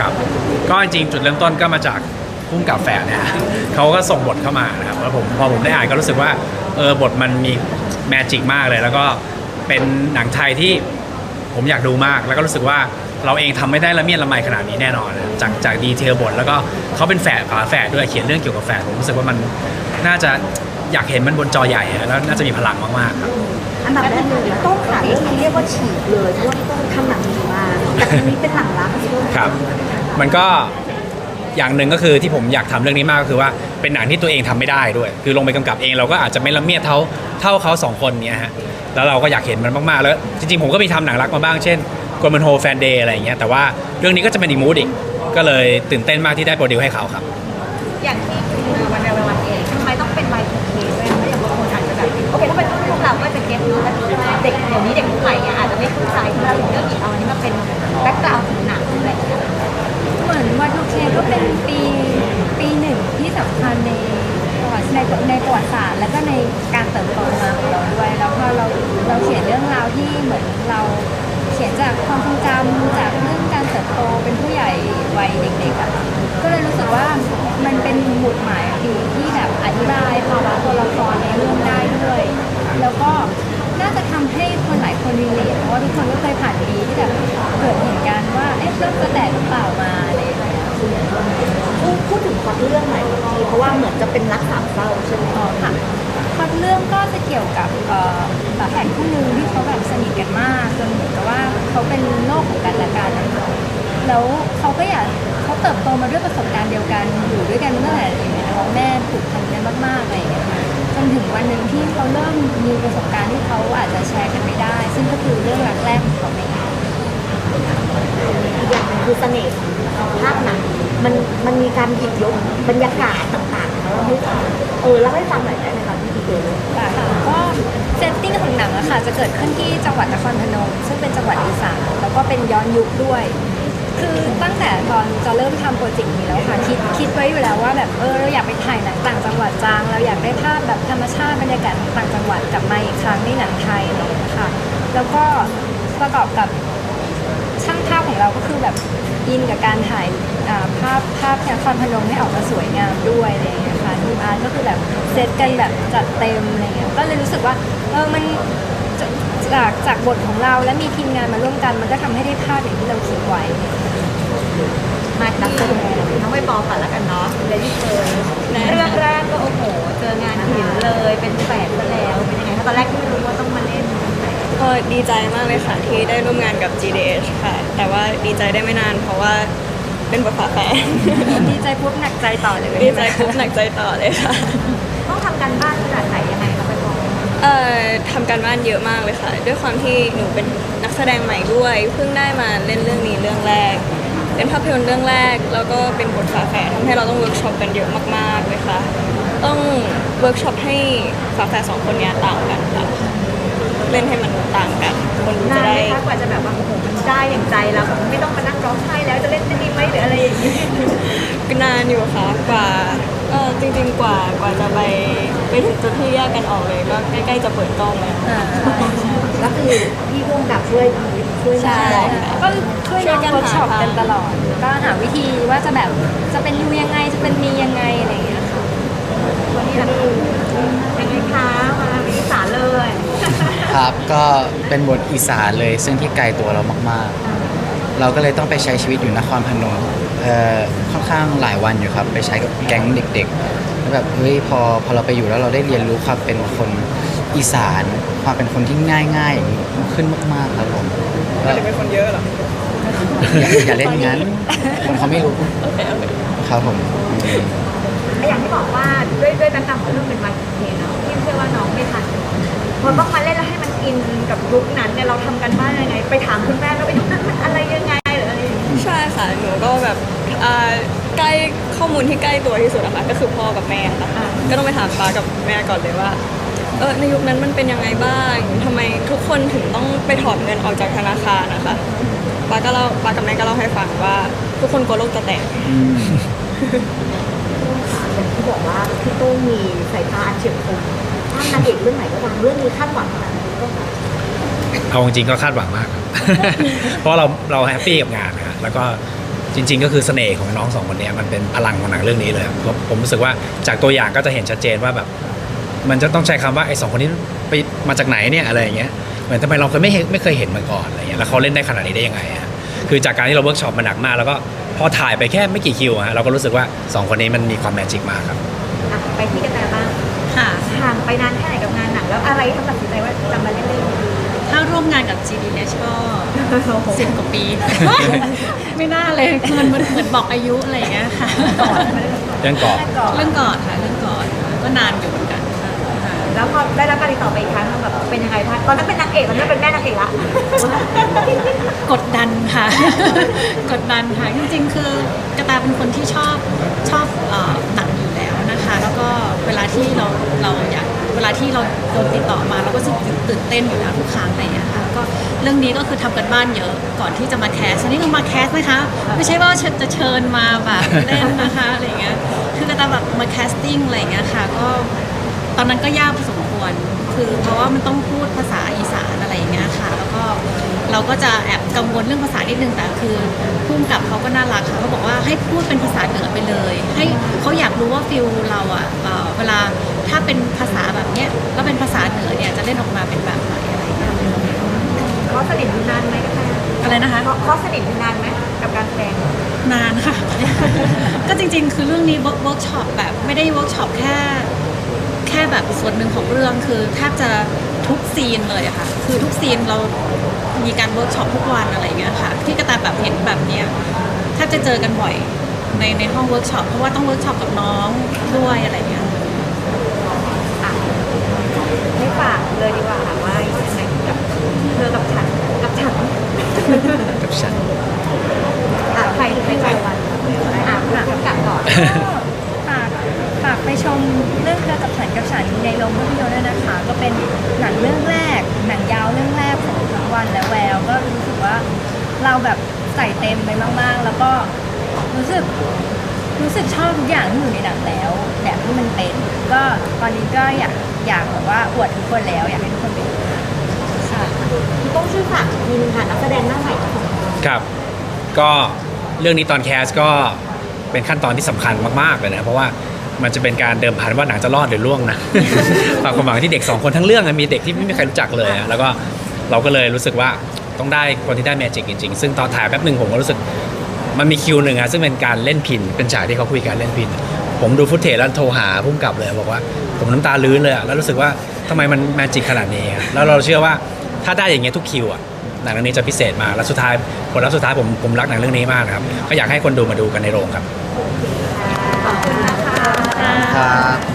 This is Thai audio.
ครับก็จริงๆจุดเริ่มต้นก็มาจากพุ่งกับแฝดเนี่ยเขาก็ส่งบทเข้ามานะครับแล้วผมพอผมได้อ่านก็รู้สึกว่าเออบทมันมีแมจิกมากเลย แล้วก็เป็นหนังไทยที่ผมอยากดูมาก แล้วก็รู้สึกว่าเราเองทำไม่ได้ละเมียดละไมขนาดนี้แน่นอนนะจากจากดีเทลบทแล้วก็เขาเป็นแฝดฝาแฝดด้วยเขียนเรื่องเกี่ยวกับแฝดผมรู้สึกว่ามันน่าจะอยากเห็นมันบนจอใหญ่แล้วน่าจะมีพลังมากๆครับ อันดับแรกเลยต้นขาเรื่องนี้เรียกว่าฉีกเลยเพราะว่าต้นทำหนังดีมากแต่ทีนี้เป็นหนังรักที่ต้นครับ มันก็อย่างหนึ่งก็คือที่ผมอยากทำเรื่องนี้มากก็คือว่าเป็นหนังที่ตัวเองทำไม่ได้ด้วย คือลงไปกำกับเองเราก็อาจจะไม่ละเมียดเท่าเท่าเขาสองคนเนี้ยฮะแล้วเราก็อยากเห็นมันมากๆ แล้วจริงๆผมก็มีทำหนังรักมาบ้างเช่นก o ม n นโฮแฟนเดย์อะไรอย่างเงี้ยแต่ว่าเรื่องนี้ก็จะเป็นอีกมูดอีกก็เลยตื่นเต้นมากที่ได้โปรดิวให้เขาครับ อย่างที่คือวันเวลาวันเองทำไมต้องเป็น Y2K ด้วยเพราะอย่างบางคนอาจจะแบบโอเคถ้าเป็นพวก เด็กเดี๋ยวนี้เด็กรุ่นใหม่เนี่ยอาจจะไม่เข้าใจที่เราถึงเลือกหยิบเอาอันนี้มาเป็นแบ็กกราวด์ของหนังอะไรอย่างเงี้ยเหมือนวันทูเคก็เป็นปีปีหนึ่งที่สำคัญในประวัติในในประวัติศาสตร์และก็ในการเติบโตมาของเราด้วย แล้วพอเราเราเขียนเรื่องราวที่เหมือนเราเขียนจากความทรงจำจากเรื่องการเติบโตเป็นผู้ใหญ่วัยเด็กๆอะก็เลยรู้สึกว่ามันเป็นหมุดหมายที่แบบอธิบายภาวะตัวละครในเรื่องได้ด้วย แล้วก็ น่าจะทำให้คนหลายคนรีเลทเพราะว่าทุกคนก็เคยผ่านปีที่แบบเกิดเหตุการณ์ว่าเอ๊ะเรื่องจะแตกหรือเปล่ามาอะไรอย่างเงี้ยพูดพูดถึงพล็อตเรื่องหน่อยทีเพราะว่าเหมือนจะเป็นรักสามเศร้าใช่ไหมอ๋อค่ะพล็อตเรื่องก็จะเกี่ยวกับเอ่อฝาแฝดคู่หนึงที่เขาแบบสนิทกันมากจนเหมือนกับว่าเขาเป็นโลกของกันและกันนะคะแล้วเขาก็อยากเขาเติบโตมาด้วยประสบการณ์เดียวกันอยู่ด้วยกันตั้งแต่อย่างเงี้ยท้องแม่ผูกพันกันมาก ถึงวันหนึ่งที่เขาเริ่มมีประสบการณ์ที่เขาอาจจะแชร์กันไม่ได้ ซึ่งก็คือเรื่องรักแรกของเขาเองอีกอย่างหนึ่งคือเสน่ห์ของภาพหนังมันมันมีการหยิบยกบรรยากาศต่างๆมาเล่าให้ฟังเออเล่าให้ฟังหน่อยได้ไหมคะพี่ดีเจค่ะก็เซตติ้งของหนังอะค่ะจะเกิดขึ้นที่จังหวัดนครพนมซึ่งเป็นจังหวัดอีสานแล้วก็เป็นย้อนยุคด้วย คือตั้งแต่ตอนจะเริ่มทำโปรเจกต์นี้แล้วค่ะคิดคิดไว้อยู่แล้วว่าแบบเออเราอยากไปถ่ายหนังต่างจังหวัดจางเราอยากได้ภาพแบบธรรมชาติบรรยากาศต่างจังหวัดกลับมาอีกครั้งในหนังไทยอะไรอย่างเงี้ยค่ะ แล้วก็ประกอบกับช่างภาพของเราก็คือแบบอินกับการถ่ายภาพภาพนครพนมให้ออกมาสวยงามด้วยอะไรอย่างเงี้ยค่ะทีมอาร์ตก็คือแบบเซตกันแบบจัดเต็มอะไรเงี้ยก็เลยรู้สึกว่าเออมัน จะจากจากบทของเราและมีทีมงานมาร่วมกัน มันก็ทำให้ได้ภาพอย่างที่เราคิดไว้ มาที่น้องใบปอก่อนแล้วกันเนาะเลดี้เฟิร์เรื่องแรกก็โอ้โห เจองานหินเลยเป็นแฝดซะแล้ว เป็นยังไงคะตอนแรกที่ไม่รู้ว่าต้องมาเล่นเป็นแฝดก็ดีใจมากเลยค่ะที่ได้ร่วมงานกับ GDH ค่ะ แต่ว่าดีใจได้ไม่นานเพราะว่าเป็นบทฝาแฝดดีใจปุ๊บหนักใจต่อเลยดีใจปุ๊บหนักใจต่อเลยค่ะ ต้องทำการบ้าน เอ่อทำการบ้านเยอะมากเลยค่ะ ด้วยความที่หนูเป็นนักแสดงใหม่ด้วย เพิ่งได้มาเล่นเรื่องนี้เรื่องแรก เป็นภาพยนตร์เรื่องแรก แล้วก็เป็นบทฝาแฝดทำให้เราต้องเวิร์กช็อปกันเยอะมากๆเลยค่ะ ต้องเวิร์กช็อปให้ฝาแฝดสองคนเนี้ยต่างกันค่ะเล่นให้มันต่างกัน คนดูนาจะนไหได้มคะกว่าจะแบบว่าโอ้โหมันได้อย่างใจแล้วแบบไม่ต้องมานั่งร้องไห้แล้วจะเล่นได้ดีไหมหรืออะไรอย่างนี้ ก็นานอยู่ค่ะกว่าเออจริงๆกว่ากว่าจะไปไปถึงจุดที่แยกกันออกเลยก็ใกล้ๆจะเปิดกล้องแล้วอ่าก็คือพี่ร่วมกับช่วยช่วยใช่บอกก็ช่วยช่วยกักันนเวิร์กช็อปหาทางกันตลอด ก็หาวิธีว่าจะแบบจะเป็นยูยังไงจะเป็นมียังไงอะไรอย่างเงี้ยค่ะวันนี้แหละยังไงคะมาวิสานเลยครับก็เป็นบทอีสานเลยซึ่งที่ไกลตัวเรามากๆ เราก็เลยต้องไปใช้ชีวิตอยู่นครพนมเอ่อ ค่อนข้างหลายวันอยู่ครับ ไปใช้กับแก๊งเด็กๆแล้วแบบเฮ้ยพอพอเราไปอยู่แล้วเราได้เรียนรู้ความเป็นคนอีสาน ความเป็นคนที่ง่ายๆอย่างนี้ขึ้นมากๆครับผมก็เป็นคนเยอะเหรออย่าอย่าเล่นงั้นคนเขาไม่รู้ครับผมอย่างที่บอกว่าด้วยด้วยแบ็คกราวด์ของเรื่องเป็นวันเคเนาะพี่เชื่อว่าน้องไม่ทันพอต้องมาเล่นแล้วให้มันอินกับยุคนั้นเนี่ยเราทำกันบ้านยังไง ไปถามคุณแม่ว่าไปยุคนั้นมันอะไรยังไง อ่าใกล้ข้อมูลที่ใกล้ตัวที่สุดอะค่ะก็คือพ่อกับแม่ค่ะอ่า ก็ต้องไปถามป้ากับแม่ก่อนเลยว่าเออในยุคนั้นมันเป็นยังไงบ้างทำไมทุกคนถึงต้องไปถอนเงินออกจากธนาคารนะคะป้าก็เล่าป้ากับแม่ก็เล่าให้ฟังว่า ทุกคนกลัวโลกจะแตก อย่างที่บอกว่าพี่โต้งมีสายตาอันเฉียบคมถ้านางเอกเรื่องไหนก็ตามเรื่องนี้คาดหวังขนาดนี้ก็ค่ะเอาจริงๆก็คาดหวังมากครับ เพราะเราเราแฮปปี้กับงานนะฮะแล้วก็ จริง ๆ ก็คือเสน่ห์ของน้องสองคนเนี้ยมันเป็นพลังของหนังเรื่องนี้เลยครับเพราะผมรู้สึกว่าจากตัวอย่างก็จะเห็นชัดเจนว่าแบบมันจะต้องใช้คำว่าไอ้สองคนนี้ไปมาจากไหนเนี่ยอะไรอย่างเงี้ยเหมือนทำไมเราเคยไม่เห็นไม่เคยเห็นมาก่อนอะไรเงี้ยแล้วเขาเล่นได้ขนาดนี้ได้ยังไงอะคือจากการที่เราเวิร์กช็อปมาหนักมาก แล้วก็พอถ่ายไปแค่ไม่กี่คิวอะฮะเราก็รู้สึกว่าสองคนนี้มันมีความแมจิกมากครับอะไปที่กระแตบ้างค่ะห่างไปนานแค่ไหนกับงานหนังแล้วอะไรทำตัดสินใจว่าจะมาเล่นเรื่องนี้ถ้า ร่วมงานกับ GDH ก็สิบกว่าปี ไม่น่าเลยคือมันเหมือนเหมือนบอกอายุอะไรอย่างเงี้ยค่ะเรื่องก่อนเรื่องก่อนค่ะเรื่องก่อนก็นานอยู่เหมือนกันค่ะแล้วพอได้รับการติดต่อไปอีกครั้งแบบเป็นยังไงบ้างตอนนั้นเป็นนางเอกตอนนี้เป็นแม่นางเอกละกดดันค่ะ กดดันค่ะจริงๆ คือกระตายเป็นคนที่ชอบชอบเอ่อหนังอยู่แล้วนะคะ แล้วก็เวลาที่เราเราอยากเวลาที่เราโดนติดต่อมาเราก็รู้สึก ตื่นเต้นอยู่แล้วทุกครั้งอะไรอย่างเงี้ยค่ะก็เรื่องนี้ก็คือทำกันบ้านเยอะก่อนที่จะมาแคสอันนี้ก็มาแคสนะคะ ไม่ใช่ว่าจะเชิญมาแบบเล่นนะคะอะไรอย่างเงี้ยคือกระแบบมาแคสติ้งอะไรอย่างเงี้ยค่ะก็ตอนนั้นก็ยากพอสมควร คือเพราะว่ามันต้องพูดภาษาอีสานอะไรอย่างเงี้ยค่ะ แล้วก็เราก็จะแอบกังวลเรื่องภาษานิดนึงแต่คือพุ่มกับเขาก็น่ารักค่ะเขาบอกว่าให้พูดเป็นภาษาเหนือไปเลย ให้เขาอยากรู้ว่าฟิลเราอะเอ่อเวลา ถ้าเป็นภาษาแบบเนี้ยแล้วเป็นภาษาเหนือเนี่ยจะเล่นออกมาเป็นแบบไหนอะไรอย่างเงี้ยเขาสนิทอยู่นานไหมกระแตอะไรนะคะ เขาเขาสนิทอยู่นานไหมกับการแสดงนานค่ะ ก็จริงๆ คือเรื่องนี้เวิร์กช็อปแบบไม่ได้เวิร์กช็อปแค่ แค่แบบส่วนหนึ่งของเรื่องคือแทบจะทุกซีนเลยอะค่ะ คือทุกซีนเรามีการเวิร์กช็อปทุกวันอะไรอย่างเงี้ยค่ะ ที่กระตายแบบเห็นแบบเนี้ยแทบจะเจอกันบ่อยในในห้องเวิร์กช็อปเพราะว่าต้องเวิร์กช็อปกับน้องด้วยอะไรอย่างเงี้ย ให้ฝากเลยดีกว่าค่ะว่ายังไงกับเธอกับฉันกับฉัน กับฉัน อะใครใครใจวันอะผู้กำกับก่อน ฝากฝากไปชมเรื่องเธอกับฉันกับฉันในโรง ภาพยนตร์ด้วยนะคะ ก็เป็นหนังเรื่องแรก หนังยาวเรื่องแรกของทั้งวันและแวว ก็รู้สึกว่าเราแบบใส่เต็มไปมากๆ แล้วก็รู้สึกรู้สึกชอบทุกอย่างที่อยู่ในหนังแล้วแบบที่มันเป็น ก็ตอนนี้ก็อยากอยากแบบว่าอวดทุกคนแล้ว อยากให้ทุกคนไปดูค่ะพี่ต้องช่วยฝากอีกทีนึงค่ะนักแสดงหน้าใหม่ทั้งสองคนครับ ก็เรื่องนี้ตอนแคสก็เป็นขั้นตอนที่สำคัญมากๆเลยนะเพราะว่า มันจะเป็นการเดิมพันว่าหนังจะรอดหรือล่วงนะฝากความหวังที่เด็กสองคนทั้งเรื่องมีเด็กที่ไม่มีใครรู้จักเลยแล้วก็เราก็เลยรู้สึกว่าต้องได้คนที่ได้แมจิกจริงๆ ซึ่งตอนถ่ายแป๊บหนึ่งผมก็รู้สึกมันมีคิวหนึ่งอะซึ่งเป็นการเล่นพินเป็นฉากที่เขาคุยกันเล่นพิน ผมดูฟุตเทจแล้วโทรหาพุ่มกับเลยบอกว่าผมน้ำตาลื้นเลยแล้วรู้สึกว่าทำไมมันแมจิกขนาดนี้แล้วเราเชื่อว่าถ้าได้อย่างเงี้ยทุกคิวอะหนังเรื่องนี้จะพิเศษมา แล้วสุดท้ายผลลัพธ์สุดท้ายผมผมรักหนังเรื่องนี้มากครับ ก็อยากให้คนดูมาดูกันในโรงครับ ขอบคุณนะคะ ครับ